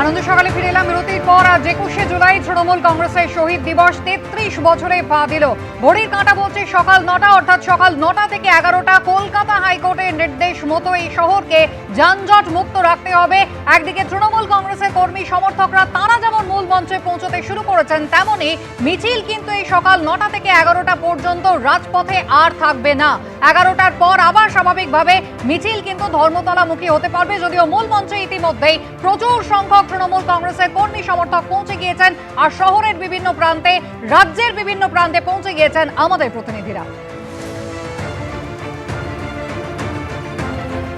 আনন্দ সকালে ফিরে এলাম বিরতির পর আজ একুশে জুলাই, তৃণমূল কংগ্রেসের শহীদ দিবস তেত্রিশ বছরে পা দিল। ঘড়ির কাঁটা বলছে সকাল নটা, অর্থাৎ সকাল নটা থেকে এগারোটা কলকাতা হাইকোর্টের নির্দেশ মতো এই শহরকে যানজট মুক্ত রাখতে হবে। একদিকে তৃণমূল কংগ্রেসের কর্মী সমর্থকরা তারা যেমন মূল মঞ্চে পৌঁছতে শুরু করেছেন তেমনই মিছিল কিন্তু এই সকাল নটা থেকে এগারোটা পর্যন্ত রাজপথে আর থাকবে না। এগারোটার পর আবার স্বাভাবিকভাবে মিছিল কিন্তু ধর্মতলামুখী হতে পারবে, যদিও মূল মঞ্চে ইতিমধ্যেই প্রচুর সংখ্যক তৃণমূল কংগ্রেসের কর্মী সমর্থক পৌঁছে গিয়েছেন আর শহরের বিভিন্ন প্রান্তে, রাজ্যের বিভিন্ন প্রান্তে পৌঁছে গিয়েছেন আমাদের প্রতিনিধিরা।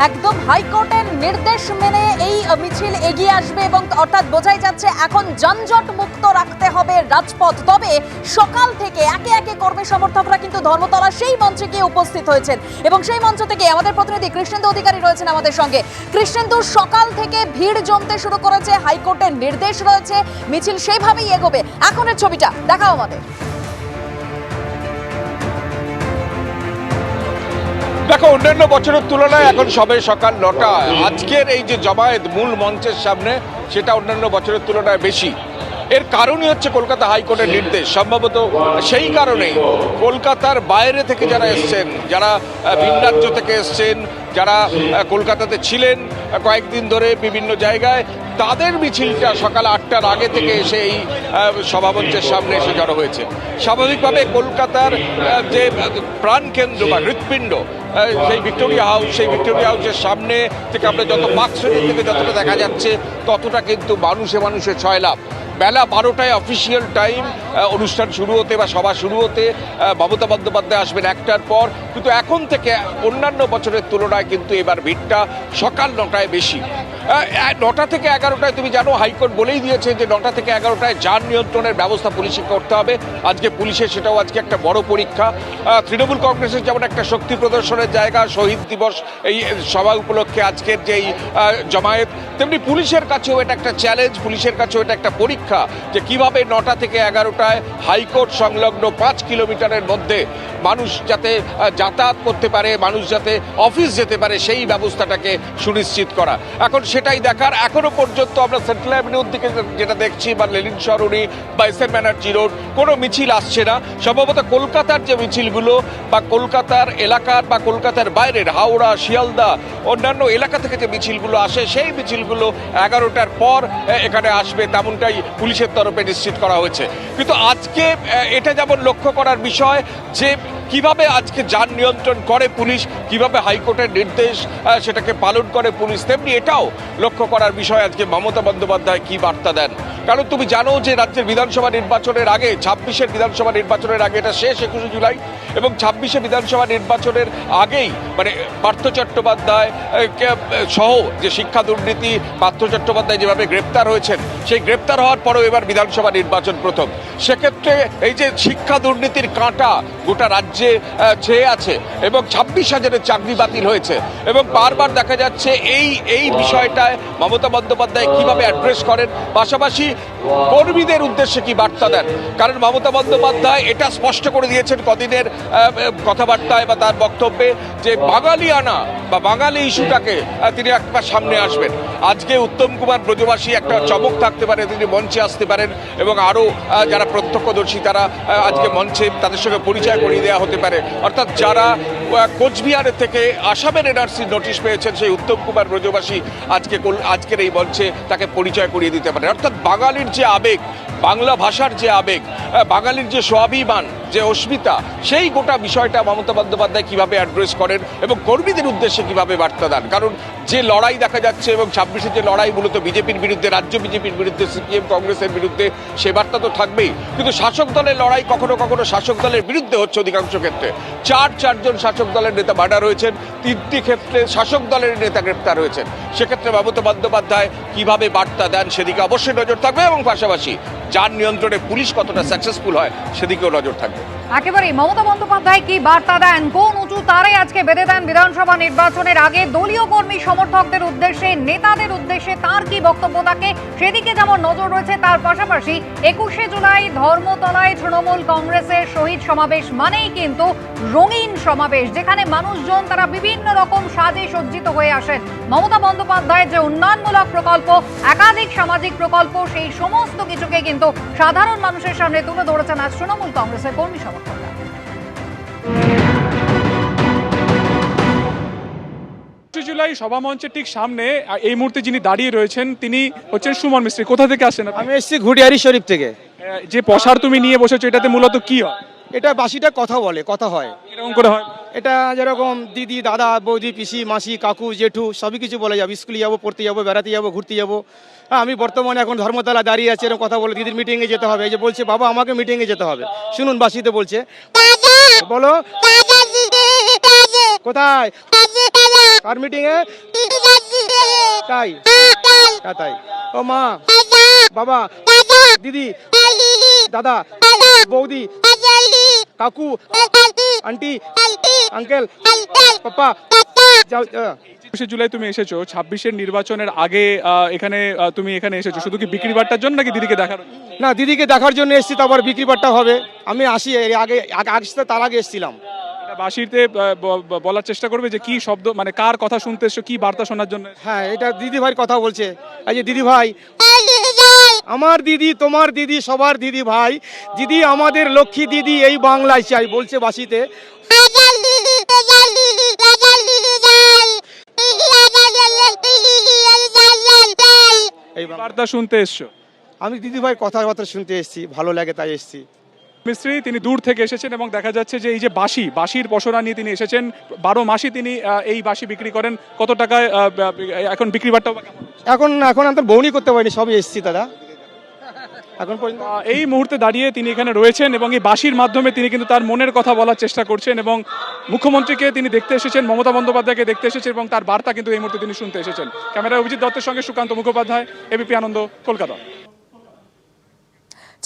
একদম হাইকোর্টের নির্দেশ মেনে এই মিছিল এগিয়ে আসবে এবং অর্থাৎ বোঝাই যাচ্ছে এখন যানজট মুক্ত রাখতে হবে রাজপথ। তবে সকাল থেকে একে একে কর্মী সমর্থকরা কিন্তু ধর্মতলা সেই মঞ্চে গিয়ে উপস্থিত হয়েছেন এবং সেই মঞ্চ থেকে আমাদের প্রতিনিধি কৃষ্ণেন্দু অধিকারী রয়েছেন আমাদের সঙ্গে। কৃষ্ণেন্দু, সকাল থেকে ভিড় জমতে শুরু করেছে, হাইকোর্টের নির্দেশ রয়েছে, মিছিল সেইভাবেই এগোবে। এখনের ছবিটা, দেখাও আমাদের। দেখো অন্যান্য বছরের তুলনায় এখন সবে সকাল নটা। আজকের এই যে জমায়েত মূল মঞ্চের সামনে সেটা অন্যান্য বছরের তুলনায় বেশি। এর কারণই হচ্ছে কলকাতা হাইকোর্টের নির্দেশ। সম্ভবত সেই কারণেই কলকাতার বাইরে থেকে যারা এসছেন যারা আহ, ভিন রাজ্য থেকে এসছেন যারা কলকাতাতে ছিলেন কয়েকদিন ধরে বিভিন্ন জায়গায় তাদের মিছিলটা সকাল আটটার আগে থেকে এসে এই সভামঞ্চের সামনে এসে জড়ো হয়েছে। স্বাভাবিকভাবে কলকাতার যে প্রাণকেন্দ্র বা হৃৎপিণ্ড সেই ভিক্টোরিয়া হাউস, সেই ভিক্টোরিয়া হাউসের সামনে থেকে আমরা যত স্ট্রিট থেকে যতটা দেখা যাচ্ছে, ততটা কিন্তু মানুষে মানুষে ছয় লাভ বেলা বারোটায় অফিসিয়াল টাইম অনুষ্ঠান শুরু হতে বা সভা শুরু হতে মমতা বন্দ্যোপাধ্যায় আসবেন একটার পর। কিন্তু এখন থেকে অন্যান্য বছরের তুলনায় কিন্তু এবার ভিড়টা সকাল নটায় বেশি। নটা থেকে এগারোটায় তুমি জানো হাইকোর্ট বলেই দিয়েছে যে নটা থেকে এগারোটায় যান নিয়ন্ত্রণের ব্যবস্থা পুলিশে করতে হবে। আজকে পুলিশের সেটাও আজকে একটা বড় পরীক্ষা। তৃণমূল কংগ্রেসের যেমন একটা শক্তি প্রদর্শনের জায়গা, শহীদ দিবস এই সভা উপলক্ষে আজকের যেই জমায়েত, তেমনি পুলিশের কাছেও এটা একটা চ্যালেঞ্জ পুলিশের কাছেও এটা একটা পরীক্ষা যে কীভাবে নটা থেকে এগারোটায় হাইকোর্ট সংলগ্ন পাঁচ কিলোমিটারের মধ্যে মানুষ যাতে যাতায়াত করতে পারে, মানুষ যাতে অফিস যেতে পারে, সেই ব্যবস্থাটাকে সুনিশ্চিত করা। এখন সেটাই দেখার। এখনও পর্যন্ত আমরা সেন্ট্রাল অ্যাভিনিউর দিকে যেটা দেখছি, বা লেলিন সরণি, বা এস এম ব্যানার্জি রোড কোনো মিছিল আসছে না। সম্ভবত কলকাতার যে মিছিলগুলো, বা কলকাতার এলাকার, বা কলকাতার বাইরের হাওড়া, শিয়ালদা, অন্যান্য এলাকা থেকে যে মিছিলগুলো আসে, সেই মিছিলগুলো এগারোটার পর এখানে আসবে। তেমনটাই পুলিশের তরফে নিশ্চিত করা হয়েছে। কিন্তু আজকে এটা যেমন লক্ষ্য করার বিষয় যে কীভাবে আজকে যান নিয়ন্ত্রণ করে পুলিশ? কীভাবে হাইকোর্টের নির্দেশ সেটাকে পালন করে পুলিশ? তেমনি এটাও লক্ষ্য করার বিষয় আজকে মমতা বন্দ্যোপাধ্যায় কি বার্তা দেন? কারণ তুমি জানো যে রাজ্যের বিধানসভা নির্বাচনের আগে, ছাব্বিশের বিধানসভা নির্বাচনের আগে এটা শেষ একুশে জুলাই এবং ছাব্বিশে বিধানসভা নির্বাচনের আগেই মানে পার্থ চট্টোপাধ্যায় সহ যে শিক্ষা দুর্নীতি পার্থ চট্টোপাধ্যায় যেভাবে গ্রেপ্তার হয়েছেন, সেই গ্রেপ্তার হওয়ার পরেও এবার বিধানসভা নির্বাচন প্রথম। সেক্ষেত্রে এই যে শিক্ষা দুর্নীতির কাঁটা গোটা রাজ্যে ছেয়ে আছে এবং ছাব্বিশ হাজারের চাকরি বাতিল হয়েছে এবং বারবার দেখা যাচ্ছে এই এই বিষয়টায় মমতা বন্দ্যোপাধ্যায় কীভাবে অ্যাড্রেস করেন? পাশাপাশি কর্মীদের উদ্দেশ্যে কি বার্তা দেন? কারণ মমতা বন্দ্যোপাধ্যায় এটা স্পষ্ট করে দিয়েছেন কদিনের কথাবার্তায় বা তার বক্তব্যে যে বাঙালিয়ানা বা বাঙালি ইস্যুটাকে তিনি একবার সামনে আসবেন। আজকে উত্তম কুমার ব্রজবাসী একটা চমক থাকতে পারে, তিনি মঞ্চে আসতে পারেন এবং আরও যারা প্রত্যক্ষদর্শী তারা আজকে মঞ্চে তাদের সঙ্গে পরিচয় করিয়ে দেওয়া হতে পারে। অর্থাৎ যারা কোচবিহারের থেকে আসামের এনআরসি নোটিশ পেয়েছেন সেই উত্তম কুমার ব্রজবাসী। আজকে আজকের এই মঞ্চে তাকে পরিচয় করিয়ে দিতে পারে অর্থাৎ বাঙালির যে আবেগ, বাংলা ভাষার যে আবেগ বাঙালির যে স্বাভিমান যে অস্মিতা, সেই গোটা বিষয়টা মমতা বন্দ্যোপাধ্যায় কীভাবে অ্যাড্রেস করেন এবং কর্মীদের উদ্দেশ্যে কীভাবে বার্তা দেন? কারণ যে লড়াই দেখা যাচ্ছে এবং ছাব্বিশে যে লড়াই মূলত বিজেপির বিরুদ্ধে, রাজ্য বিজেপির বিরুদ্ধে, সিপিএম, কংগ্রেসের বিরুদ্ধে, সে বার্তা তো থাকবেই। কিন্তু শাসক দলের লড়াই কখনো কখনো শাসক দলের বিরুদ্ধে হচ্ছে অধিকাংশ ক্ষেত্রে। চার, চারজন শাসক দলের নেতা মার্ডার হয়েছেন তিনটি ক্ষেত্রে শাসক দলের নেতা গ্রেপ্তার হয়েছেন। সেক্ষেত্রে মমতা বন্দ্যোপাধ্যায় কীভাবে বার্তা দেন সেদিকে অবশ্যই নজর থাকবে এবং পাশাপাশি যার নিয়ন্ত্রণে পুলিশ কতটা সাকসেসফুল হয়, সেদিকেও নজর থাকবে। Thank you. একেবারে মমতা বন্দ্যোপাধ্যায় কি বার্তা দেন? কোন উঁচু তারে আজকে বেঁধে দেন বিধানসভা নির্বাচনের আগে দলীয় কর্মী সমর্থকদের উদ্দেশ্যে, নেতাদের উদ্দেশ্যে তার কি বক্তব্য থাকে? সেদিকে যেমন নজর রয়েছে, তার পাশাপাশি একুশে জুলাই ধর্মতলায় তৃণমূল কংগ্রেসের শহীদ সমাবেশ মানেই কিন্তু রঙিন সমাবেশ, যেখানে মানুষজন তারা বিভিন্ন রকম সাজে সজ্জিত হয়ে আসেন। মমতা বন্দ্যোপাধ্যায়ের যে উন্নয়নমূলক প্রকল্প, একাধিক সামাজিক প্রকল্প, সেই সমস্ত কিছুকে কিন্তু সাধারণ মানুষের সামনে তুলে ধরেছেন আজ তৃণমূল কংগ্রেসের কর্মী একুশে জুলাই সভা মঞ্চের ঠিক সামনে এই মুহূর্তে যিনি দাঁড়িয়ে রয়েছেন তিনি হচ্ছেন সুমন মিস্ত্রি। কোথা থেকে আসেন? আমি এসেছি ঘুটিয়ারি শরীফ থেকে। যে পশার তুমি নিয়ে বসেছো এটাতে মূলত কি হয়? এটা বাসিটা কথা বলে কথা হয়। এরকম করে হয়? এটা যেরকম দিদি দাদা বৌদি পিসি মাসি কাকু জেঠু সবই কিছু বলে যাব। স্কুলে যাব পড়তে যাব বেড়াতে যাব ঘুরতে যাব। হ্যাঁ আমি বর্তমানে এখন ধর্মতলা দাঁড়িয়ে আছি এরকম কথা বলে দিদির মিটিংয়ে যেতে হবে। এই যে বলছে বাবা আমাকে মিটিংয়ে যেতে হবে। শুনুন বাসিতে বলছে বলো কোথায়? কার মিটিংয়ে তাই। হ্যাঁ তাই। ও মা বাবা দিদি দাদা বৌদি কাকু আন্টি আঙ্কেল পাপা যাও জুলাই তুমি এসেছ ছাব্বিশের নির্বাচনের আগে এখানে তুমি এখানে এসেছ। শুধু কি বিক্রি বাট্টার জন্য নাকি দিদিকে দেখার না দিদিকে দেখার জন্য এসেছি তারপর বিক্রি বাট্টা হবে। আমি আসি আগে আগে আসতে তার আগে এসেছিলাম। বাসিতে বলার চেষ্টা করবে যে কি শব্দ মানে কার কথা শুনতে এসছো কি বার্তা শোনার জন্য? হ্যাঁ এটা দিদি ভাইয়ের কথা বলছে। এই যে দিদি ভাই আমার দিদি তোমার দিদি সবার দিদি ভাই। দিদি আমাদের লক্ষ্মী দিদি এই বাংলায় চাই বলছে বাসিতে। এই বার্তা শুনতে এসছো। আমি দিদি ভাই কথাবার্তা শুনতে এসছি ভালো লাগে তাই এসেছি। মিস্ত্রি তিনি দূর থেকে এসেছেন এবং দেখা যাচ্ছে যে এই যে বাঁশি বাঁশির পসরা নিয়ে তিনি এসেছেন। বারো মাসই তিনি এই বাঁশি বিক্রি করেন। কত টাকায় এখন বিক্রি বাট্টা এখন এখন আমি তো বৌনি করতে পারিনি সবই এসেছি দাদা। এখন এই মুহূর্তে দাঁড়িয়ে তিনি এখানে রয়েছেন এবং এই বাঁশির মাধ্যমে তিনি কিন্তু তার মনের কথা বলার চেষ্টা করছেন এবং মুখ্যমন্ত্রীকে তিনি দেখতে এসেছেন মমতা বন্দ্যোপাধ্যায়কে দেখতে এসেছেন এবং তার বার্তা কিন্তু এই মুহূর্তে তিনি শুনতে এসেছেন। ক্যামেরায় অভিজিৎ দত্তের সঙ্গে সুকান্ত মুখোপাধ্যায় এবিপি আনন্দ কলকাতা।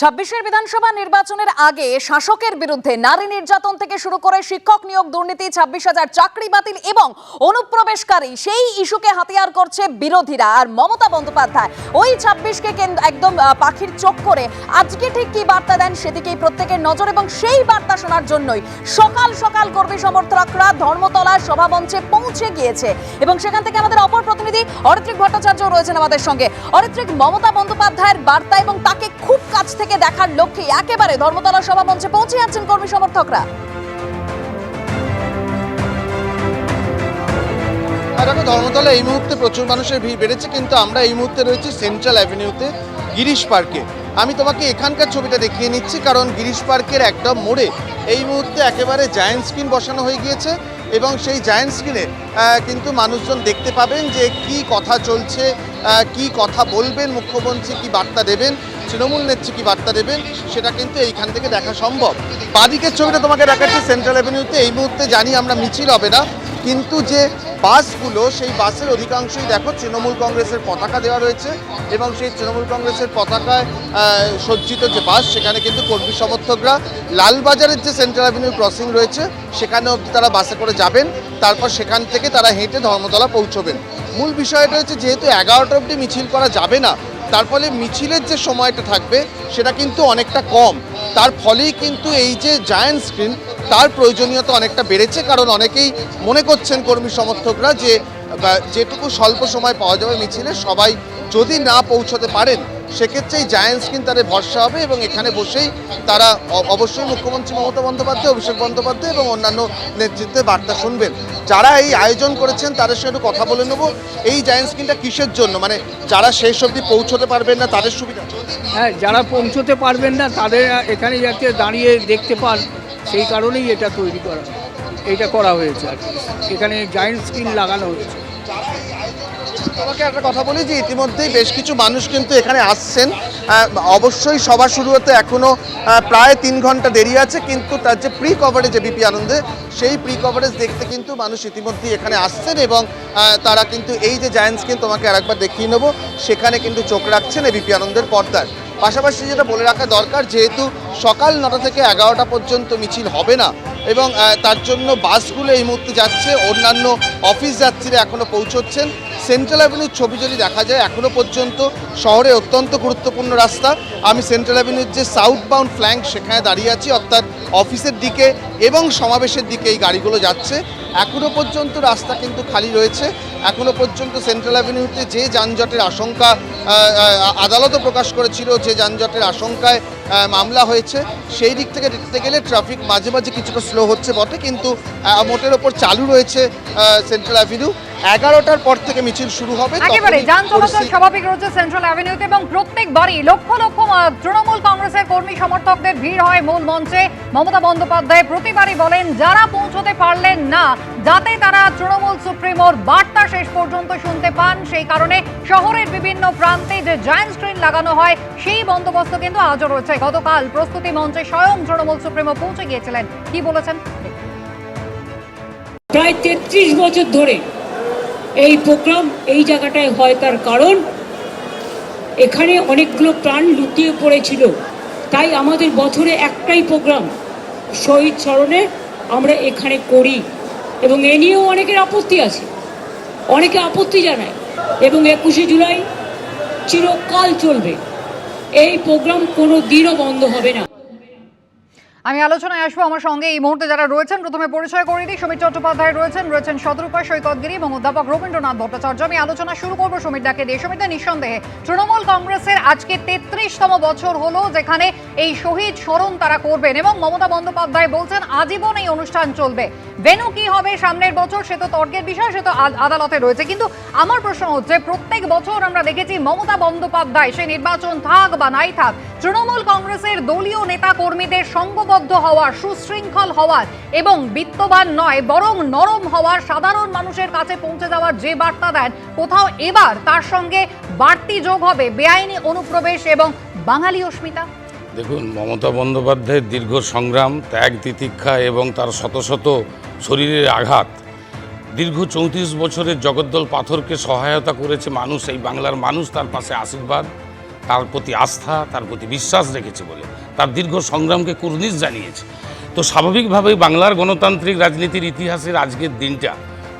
ছাব্বিশের বিধানসভা নির্বাচনের আগে শাসকের বিরুদ্ধে নারী নির্যাতন থেকে শুরু করে শিক্ষক নিয়োগ দুর্নীতি, ছাব্বিশ হাজার চাকরি বাতিল এবং অনুপ্রবেশকারী, সেই ইস্যুকে হাতিয়ার করছে বিরোধীরা। আর মমতা বন্দ্যোপাধ্যায়, ওই ছাব্বিশকে একদম পাখির চোখ করে আজকে ঠিক কি বার্তা দেন সেদিকেই প্রত্যেকের নজর এবং সেই বার্তা শোনার জন্যই সকাল সকাল কর্মী সমর্থকরা ধর্মতলার সভামঞ্চে পৌঁছে গিয়েছে এবং সেখান থেকে আমাদের অপর প্রতিনিধি অরিত্রিক ভট্টাচার্য রয়েছেন আমাদের সঙ্গে। অরিত্রিক, মমতা বন্দ্যোপাধ্যায়ের বার্তা এবং তাকে খুব কাছ থেকে দেখার লক্ষ্যে একেবারে ধর্মতলা সভা সভামঞ্চে পৌঁছে যাচ্ছেন কর্মী সমর্থকরা। দেখো, ধর্মতলা এই মুহূর্তে প্রচুর মানুষের ভিড় বেড়েছে, কিন্তু আমরা এই মুহূর্তে রয়েছি সেন্ট্রাল অ্যাভিনিউতে গিরিশ পার্কে। আমি তোমাকে এখানকার ছবিটা দেখিয়ে নিচ্ছি, কারণ গিরিশ পার্কের একদম মোড়ে এই মুহূর্তে একেবারে জায়ান্ট স্ক্রিন বসানো হয়ে গিয়েছে এবং সেই জায়ান্ট স্ক্রিনে কিন্তু মানুষজন দেখতে পাবেন যে কি কথা চলছে কি কথা বলবেন, মুখ্যমন্ত্রী কি বার্তা দেবেন। তৃণমূল নেত্রী কি বার্তা দেবেন? সেটা কিন্তু এইখান থেকে দেখা সম্ভব। বাদিকের ছবিটা তোমাকে দেখাচ্ছি সেন্ট্রাল অ্যাভিনিউতে এই মুহূর্তে জানি আমরা মিছিল হবে না, কিন্তু যে বাসগুলো, সেই বাসের অধিকাংশই দেখো তৃণমূল কংগ্রেসের পতাকা দেওয়া রয়েছে এবং সেই তৃণমূল কংগ্রেসের পতাকায় সজ্জিত যে বাস, সেখানে কিন্তু কর্মী সমর্থকরা। লালবাজারের যে সেন্ট্রাল অ্যাভিনিউ ক্রসিং রয়েছে, সেখানে অবধি তারা বাসে করে যাবেন, তারপর সেখান থেকে তারা হেঁটে ধর্মতলা পৌঁছবেন। মূল বিষয়টা হচ্ছে, যেহেতু এগারোটা অবধি মিছিল করা যাবে না তার ফলে মিছিলের যে সময়টা থাকবে, সেটা কিন্তু অনেকটা কম। তার ফলেই কিন্তু এই যে জায়ান্ট স্ক্রিন তার প্রয়োজনীয়তা অনেকটা বেড়েছে, কারণ অনেকেই মনে করছেন কর্মী সমর্থকরা যে যেটুকু স্বল্প সময় পাওয়া যাবে মিছিলে, সবাই যদি না পৌঁছতে পারেন সেক্ষেত্রে এই জায়ান্ট স্ক্রিন তাদের ভরসা হবে এবং এখানে বসেই তারা অবশ্যই মুখ্যমন্ত্রী মমতা বন্দ্যোপাধ্যায়, অভিষেক বন্দ্যোপাধ্যায় এবং অন্যান্য নেতৃত্বের বার্তা শুনবেন। যারা এই আয়োজন করেছেন তাদের সঙ্গে একটু কথা বলে নেব। এই জায়ান্ট স্ক্রিনটা কিসের জন্য? মানে যারা শেষ অবধি পৌঁছতে পারবেন না, তাদের সুবিধা হ্যাঁ যারা পৌঁছতে পারবেন না, তাদের এখানে যাতে দাঁড়িয়ে দেখতে পান, সেই কারণেই এটা তৈরি করা, এটা করা হয়েছে আর এখানে জায়েন্ট স্ক্রিন লাগানো হয়েছে। তোমাকে একটা কথা বলি যে ইতিমধ্যেই বেশ কিছু মানুষ কিন্তু এখানে আসছেন। অবশ্যই সভা শুরু হতে এখনও প্রায় তিন ঘণ্টা দেরি আছে, কিন্তু তার যে প্রি কভারেজ বিপি আনন্দে, সেই প্রি কভারেজ দেখতে কিন্তু মানুষ ইতিমধ্যেই এখানে আসছেন এবং তারা কিন্তু এই যে জায়ান্ট স্ক্রিন তোমাকে আরেকবার দেখিয়ে নেব, সেখানে কিন্তু চোখ রাখছেন এবিপি আনন্দের পর্দায় পাশাপাশি যেটা বলে রাখা দরকার, যেহেতু সকাল নটা থেকে এগারোটা পর্যন্ত মিছিল হবে না, এবং তার জন্য বাসগুলো এই মুহূর্তে যাচ্ছে, অন্যান্য অফিস যাত্রীরা এখনও পৌঁছচ্ছেন। সেন্ট্রাল অ্যাভিনিউর ছবি যদি দেখা যায় এখনও পর্যন্ত শহরে অত্যন্ত গুরুত্বপূর্ণ রাস্তা। আমি সেন্ট্রাল অ্যাভিনিউর যে সাউথ বাউন্ড ফ্ল্যাঙ্ক সেখানে দাঁড়িয়ে আছি, অর্থাৎ অফিসের দিকে এবং সমাবেশের দিকে এই গাড়িগুলো যাচ্ছে। এখনও পর্যন্ত রাস্তা কিন্তু খালি রয়েছে। এখনও পর্যন্ত সেন্ট্রাল অ্যাভিনিউতে যে যানজটের আশঙ্কা আদালতও প্রকাশ করেছিল যে যানজটের আশঙ্কায় মামলা হয়েছে। সেই দিক থেকে দেখতে গেলে ট্রাফিক মাঝে মাঝে কিছুটা স্লো হচ্ছে বটে, কিন্তু মোটের ওপর চালু রয়েছে সেন্ট্রাল অ্যাভিনিউ এগারোটার পর থেকে মিছিল শুরু হবে একেবারে যান চলাচল স্বাভাবিক রয়েছে সেন্ট্রাল অ্যাভিনিউতে এবং প্রত্যেকবারই লক্ষ লক্ষ তৃণমূল কংগ্রেসের কর্মী সমর্থকদের ভিড় হয় মূল মঞ্চে। মমতা বন্দ্যোপাধ্যায় প্রতিবারই বলেন যারা পৌঁছতে পারলেন না যাতে তারা তৃণমূল সুপ্রিমোর বার্তা শেষ পর্যন্ত শুনতে পান। সেই কারণে শহরের বিভিন্ন প্রান্তে যে জায়ান্ট স্ক্রিন লাগানো হয় সেই বন্দোবস্ত কিন্তু আজও রয়েছে। গতকাল প্রস্তুতি মঞ্চে স্বয়ং তৃণমূল সুপ্রিমো পৌঁছে গিয়েছিলেন। কি বলেছেন? প্রায় তেত্রিশ বছর ধরে এই প্রোগ্রাম এই জায়গাটায় হয় তার কারণ, এখানে অনেকগুলো প্রাণ লুকিয়ে পড়েছিল। তাই আমাদের বছরে একটাই প্রোগ্রাম, শহীদ স্মরণে আমরা এখানে করি। এবং এ নিয়েও অনেকের আপত্তি আছে, অনেকে আপত্তি জানায়। এবং একুশে জুলাই চিরকাল চলবে। এই প্রোগ্রাম কোনো দিনও বন্ধ হবে না। আমি আলোচনায় আসব আমার সঙ্গে এই মুহূর্তে যারা রয়েছেন, প্রথমে পরিচয় করে দিই। সমীর চট্টোপাধ্যায় রয়েছেন রয়েছেন শতরূপা সৈকতগিরি এবং অধ্যাপক রবীন্দ্রনাথ ভট্টাচার্য। আমি আলোচনা শুরু করব সমীর ডাকে দিয়ে সমীরদা নিঃসন্দেহে তৃণমূল কংগ্রেসের আজকে তেত্রিশতম বছর হলো, যেখানে এই শহীদ স্মরণ তারা করবেন এবং মমতা বন্দ্যোপাধ্যায় বলছেন, আজীবন এই অনুষ্ঠান চলবে। ভেনু কি হবে সামনের বছর, সে তো তর্কের বিষয়, সে তো আদালতে রয়েছে। কিন্তু আমার প্রশ্ন হচ্ছে, প্রত্যেক বছর আমরা দেখেছি মমতা বন্দ্যোপাধ্যায়, সে নির্বাচন থাক বা নাই থাক, তৃণমূল কংগ্রেসের দলীয় নেতা কর্মীদের সঙ্গবদ্ধ হওয়ার সুশৃঙ্খল হওয়ার এবং বিত্তবান নয়, বরং নরম হওয়ার সাধারণ মানুষের কাছে পৌঁছে যাওয়ার যে বার্তা দেন, কোথাও এবার তার সঙ্গে বাড়তি যোগ হবে বেআইনি অনুপ্রবেশ এবং বাঙালি অস্মিতা। দেখুন, মমতা বন্দ্যোপাধ্যায়ের দীর্ঘ সংগ্রাম, ত্যাগ, তিতিক্ষা এবং তার শত শত শরীরের আঘাত, দীর্ঘ চৌত্রিশ বছরের জগদ্দল পাথরকে সহায়তা করেছে মানুষ, এই বাংলার মানুষ তার পাশে আশীর্বাদ, তার প্রতি আস্থা, তার প্রতি বিশ্বাস রেখেছে বলে। তার দীর্ঘ সংগ্রামকে কুর্নিশ জানিয়েছে। তো স্বাভাবিকভাবেই বাংলার গণতান্ত্রিক রাজনীতির ইতিহাসের আজকের দিনটা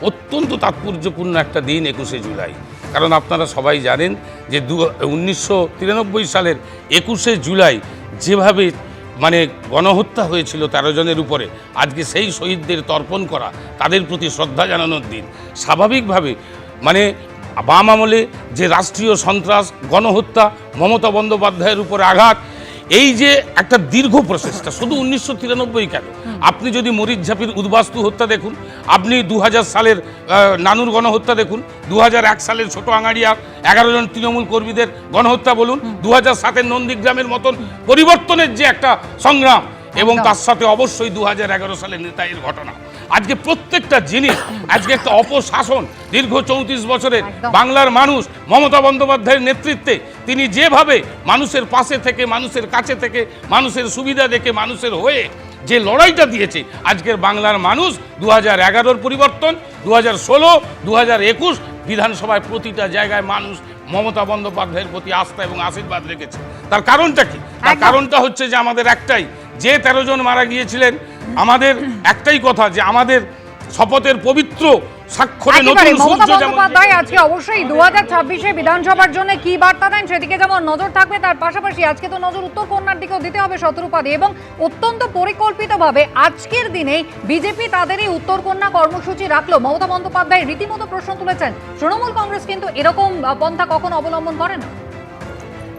অত্যন্ত তাৎপর্যপূর্ণ একটা দিন একুশে জুলাই। কারণ আপনারা সবাই জানেন যে দু, উনিশশো সালের একুশে জুলাই যেভাবে মানে গণহত্যা হয়েছিল তেরো জনের উপরে, আজকে সেই শহীদদের তর্পণ করা, তাদের প্রতি শ্রদ্ধা জানানোর দিন। স্বাভাবিকভাবে মানে বাম আমলে যে রাষ্ট্রীয় সন্ত্রাস, গণহত্যা, মমতা বন্দ্যোপাধ্যায়ের উপরে আঘাত এই যে একটা দীর্ঘ প্রসেসটা শুধু উনিশশো তিরানব্বই কেন? আপনি যদি মরিচ ঝাপির উদ্বাস্তু হত্যা দেখুন আপনি দু হাজার সালের নানুর গণহত্যা দেখুন দু এক সালের ছোট আঙাড়িয়া এগারো জন তৃণমূল কর্মীদের গণহত্যা বলুন দু হাজার সাতের নন্দীগ্রামের মতন পরিবর্তনের যে একটা সংগ্রাম এবং তার সাথে অবশ্যই দু সালের নেতাইয়ের ঘটনা। আজকে প্রত্যেকটা জিনিস আজকে একটা অপশাসন দীর্ঘ চৌত্রিশ বছরের বাংলার মানুষ মমতা বন্দ্যোপাধ্যায়ের নেতৃত্বে তিনি যেভাবে মানুষের পাশে থেকে মানুষের কাছে থেকে মানুষের সুবিধা দেখে মানুষের হয়ে যে লড়াইটা দিয়েছে আজকের বাংলার মানুষ দু হাজার এগারোর পরিবর্তন দু হাজার ষোলো দু হাজার একুশ বিধানসভায় প্রতিটা জায়গায় মানুষ মমতা বন্দ্যোপাধ্যায়ের প্রতি আস্থা এবং আশীর্বাদ রেখেছে। তার কারণটা কি? তার কারণটা হচ্ছে যে আমাদের একটাই যে তেরো জন মারা গিয়েছিলেন আমাদের একটাই কথা যে আমাদের শপথের পবিত্র স্বাক্ষরে নতুন সূর্য যেমন আজকে অবশ্যই বিধানসভার জন্য কি বার্তা দেন সেদিকে যেমন নজর থাকবে তার পাশাপাশি আজকে তো নজর উত্তর কন্যার দিকেও দিতে হবে শতরূপাদি এবং অত্যন্ত পরিকল্পিতভাবে আজকের দিনে বিজেপি তাদের এই উত্তর কন্যা কর্মসূচি রাখল। মমতা বন্দ্যোপাধ্যায় রীতিমতো প্রশ্ন তুলেছেন তৃণমূল কংগ্রেস কিন্তু এরকম পন্থা কখনো অবলম্বন করে না।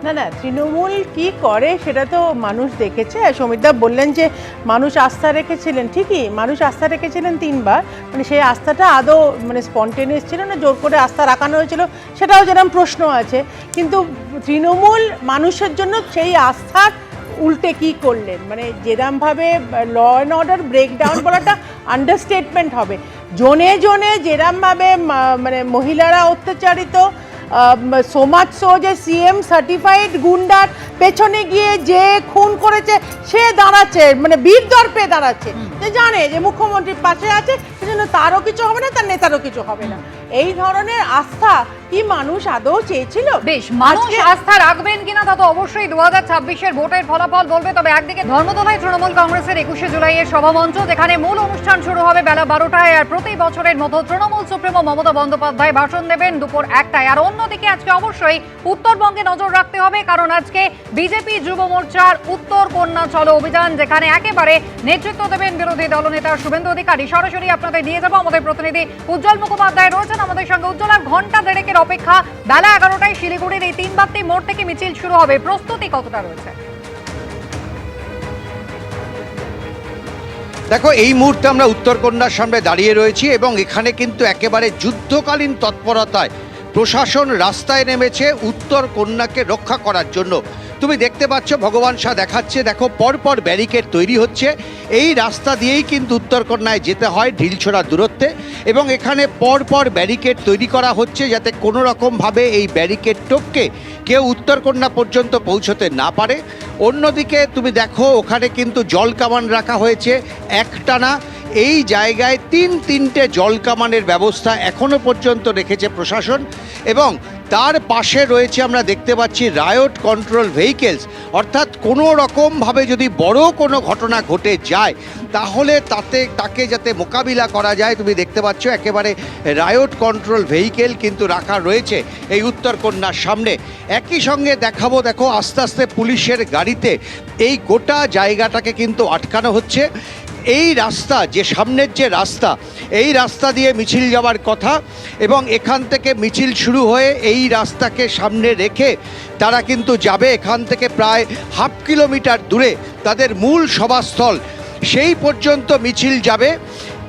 না না, তৃণমূল কি করে সেটা তো মানুষ দেখেছে। আর সমিতদা বললেন যে মানুষ আস্থা রেখেছিলেন, ঠিকই, মানুষ আস্থা রেখেছিলেন তিনবার। মানে সেই আস্থাটা আদৌ মানে স্পন্টেনিয়াস ছিল না, জোর করে আস্থা রাখানো হয়েছিল, সেটাও যেরকম প্রশ্ন আছে। কিন্তু তৃণমূল মানুষের জন্য সেই আস্থার উল্টে কি করলেন? মানে যেরমভাবে ল অ্যান্ড অর্ডার ব্রেকডাউন বলাটা আন্ডারস্টেটমেন্ট হবে। জনে জনে যেরমভাবে মানে মহিলারা অত্যাচারিত সো মাচ সো যে সিএম সার্টিফাইড গুন্ডার পেছনে গিয়ে যে খুন করেছে সে দাঁড়াচ্ছে মানে বীর দর্পে দাঁড়াচ্ছে। যে জানে যে মুখ্যমন্ত্রীর পাশে আছে সেজন্য তারও কিছু হবে না তার নেতারও কিছু হবে না। এই ধরনের আস্থা কি মানুষ আদৌ চেয়েছিল? বেশ মানুষ আস্থা রাখবেন কিনা তা তো অবশ্যই দু হাজার ছাব্বিশের ভোটের ফলাফল বলবে তবে একদিকে ধর্মতলায় তৃণমূল কংগ্রেসের একুশে জুলাইয়ের সভামঞ্চ যেখানে মূল অনুষ্ঠান শুরু হবে বেলা বারোটায় আর প্রতি বছরের মতো তৃণমূল সুপ্রিমো মমতা বন্দ্যোপাধ্যায় ভাষণ দেবেন দুপুর একটায়। আর অন্যদিকে আজকে অবশ্যই উত্তরবঙ্গে নজর রাখতে হবে কারণ আজকে বিজেপি যুব মোর্চার উত্তর কন্যা চলো অভিযান যেখানে একেবারে নেতৃত্ব দেবেন বিরোধী দলনেতা শুভেন্দু অধিকারী। সরাসরি আপনাদের নিয়ে যাব আমাদের প্রতিনিধি উজ্জ্বল মুখোপাধ্যায় রয়েছেন। আমাদের সঙ্গে উজ্জ্বল আর ঘণ্টা দেড়েকের অপেক্ষা। বেলা এগারোটায় শিলিগুড়ির এই তিন বাত্তি মোড় থেকে মিছিল শুরু হবে। প্রস্তুতি কতটা রয়েছে? দেখো, এই মুহূর্তে আমরা উত্তরকন্যার সামনে দাঁড়িয়ে রয়েছি এবং এখানে কিন্তু একেবারে যুদ্ধকালীন তৎপরতায় প্রশাসন রাস্তায় নেমেছে উত্তর কন্যাকে রক্ষা করার জন্য। তুমি দেখতে পাচ্ছ, ভগবান শাহ দেখাচ্ছে। দেখো, পরপর ব্যারিকেড তৈরি হচ্ছে। এই রাস্তা দিয়েই কিন্তু উত্তরকন্যায় যেতে হয় ঢিলছোড়া দূরত্বে এবং এখানে পরপর ব্যারিকেড তৈরি করা হচ্ছে যাতে কোনো রকমভাবে এই ব্যারিকেড টপকে কেউ উত্তরকন্যা পর্যন্ত পৌঁছতে না পারে। অন্যদিকে তুমি দেখো, ওখানে কিন্তু জল কামান রাখা হয়েছে একটানা। এই জায়গায় তিন তিনটে জল কামানের ব্যবস্থা এখনও পর্যন্ত রেখেছে প্রশাসন এবং তার পাশে রয়েছে আমরা দেখতে পাচ্ছি রায়ট কন্ট্রোল ভেহিকেলস অর্থাৎ কোনো রকমভাবে যদি বড় কোনো ঘটনা ঘটে যায়, তাহলে তাতে, তাকে যাতে মোকাবিলা করা যায়, তুমি দেখতে পাচ্ছ একেবারে রায়ট কন্ট্রোল ভেহিকেল কিন্তু রাখা রয়েছে এই উত্তরকন্যার সামনে। একই সঙ্গে দেখাবো, দেখো, আস্তে আস্তে পুলিশের গাড়িতে এই গোটা জায়গাটাকে কিন্তু আটকানো হচ্ছে। এই রাস্তা, যে সামনের যে রাস্তা, এই রাস্তা দিয়ে মিছিল যাওয়ার কথা এবং এখান থেকে মিছিল শুরু হয়ে এই রাস্তাকে সামনে রেখে তারা কিন্তু যাবে এখান থেকে প্রায় হাফ কিলোমিটার দূরে তাদের মূল সভাস্থল। সেই পর্যন্ত মিছিল যাবে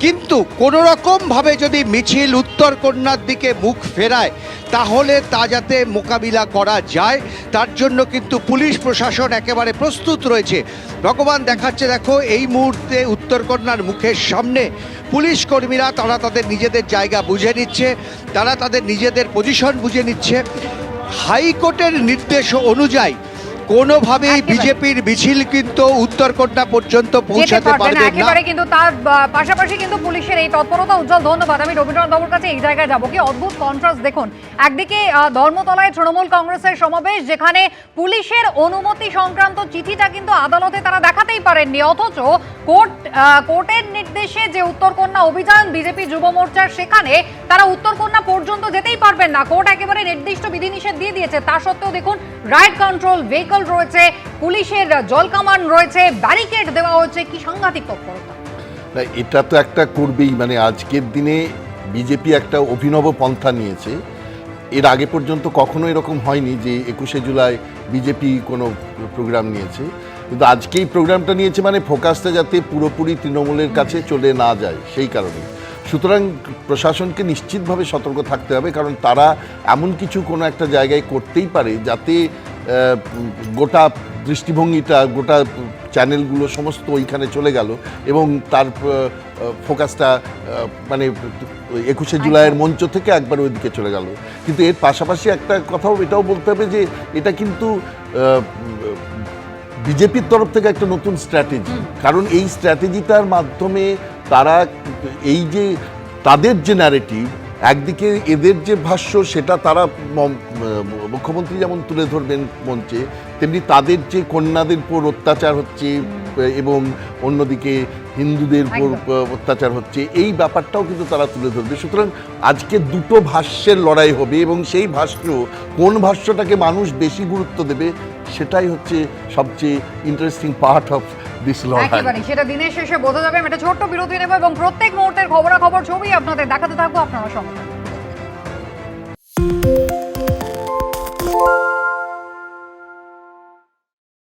কিন্তু কোনো রকমভাবে যদি মিছিল উত্তর কন্যার দিকে মুখ ফেরায়, তাহলে তা যাতে মোকাবিলা করা যায়, তার জন্য কিন্তু পুলিশ প্রশাসন একেবারে প্রস্তুত রয়েছে। ভগবান দেখাচ্ছে, দেখো, এই মুহূর্তে উত্তরকন্যার মুখের সামনে পুলিশ কর্মীরা, তারা তাদের নিজেদের জায়গা বুঝে নিচ্ছে, তারা তাদের নিজেদের পজিশন বুঝে নিচ্ছে। হাইকোর্টের নির্দেশ অনুযায়ী কোনোভাবেই বিজেপির মিছিল কিন্তু উত্তরকন্যা পর্যন্ত পৌঁছাতে পারবে না কিন্তু তার পাশাপাশি কিন্তু পুলিশের এই তৎপরতা উজ্জ্বল ধন্যবাদ। আমি রবীন্দ্রনাথ বাবুর কাছে এই জায়গায় যাব। কি অদ্ভুত কন্ট্রাস্ট দেখুন। একদিকে ধর্মতলায় তৃণমূল কংগ্রেসের সমাবেশ যেখানে পুলিশের অনুমতি সংক্রান্ত চিঠিটা কিন্তু আদালতে তারা দেখাতেই পারেননি অথচ কোর্ট কোর্টের নির্দেশে যে উত্তরকন্যা অভিযান বিজেপি যুব মোর্চার সেখানে, তারা উত্তরকন্যা পর্যন্ত যেতেই পারবেন না। কোর্ট একেবারে নির্দিষ্ট বিধিনিষেধ দিয়ে দিয়েছে। তা সত্ত্বেও দেখুন রাইট কন্ট্রোল ভেহিকল রয়েছে, পুলিশের জলকামান রয়েছে, ব্যারিকেড দেওয়া হয়েছে। কি সাংঘাতিক তৎপরতা এটা তো একটা করবেই। মানে আজকের দিনে বিজেপি একটা অভিনব পন্থা নিয়েছে। এর আগে পর্যন্ত কখনো এরকম হয়নি যে একুশে জুলাই বিজেপি কোনো প্রোগ্রাম নিয়েছে। কিন্তু আজকে এই প্রোগ্রামটা নিয়েছে মানে ফোকাসটা যাতে পুরোপুরি তৃণমূলের কাছে চলে না যায় সেই কারণে। সুতরাং প্রশাসনকে নিশ্চিতভাবে সতর্ক থাকতে হবে কারণ তারা এমন কিছু কোনো একটা জায়গায় করতেই পারে যাতে গোটা দৃষ্টিভঙ্গিটা গোটা চ্যানেলগুলো সমস্ত ওইখানে চলে গেল এবং তার ফোকাসটা মানে একুশে জুলাইয়ের মঞ্চ থেকে একবার ওইদিকে চলে গেল। কিন্তু এর পাশাপাশি একটা কথাও এটাও বলতে হবে যে এটা কিন্তু বিজেপির তরফ থেকে একটা নতুন স্ট্র্যাটেজি কারণ এই স্ট্র্যাটেজিটার মাধ্যমে তারা এই যে তাদের যে ন্যারেটিভ একদিকে এদের যে ভাষ্য সেটা তারা মুখ্যমন্ত্রী যেমন তুলে ধরবেন মঞ্চে তেমনি তাদের যে কন্যাদের উপর অত্যাচার হচ্ছে এবং অন্যদিকে হিন্দুদের উপর অত্যাচার হচ্ছে এই ব্যাপারটাও কিন্তু তারা তুলে ধরবে। সুতরাং আজকে দুটো ভাষ্যের লড়াই হবে এবং সেই ভাষ্য কোন ভাষ্যটাকে মানুষ বেশি গুরুত্ব দেবে সেটাই হচ্ছে সবচেয়ে ইন্টারেস্টিং পার্ট অফ দিস লড়াই। সেটা দিনের শেষে বোঝা যাবে। একটা ছোট্ট বিরতি নেব এবং প্রত্যেক মুহূর্তের খবরাখবর ছবি আপনাদের দেখাতে থাকব আপনারা সঙ্গে।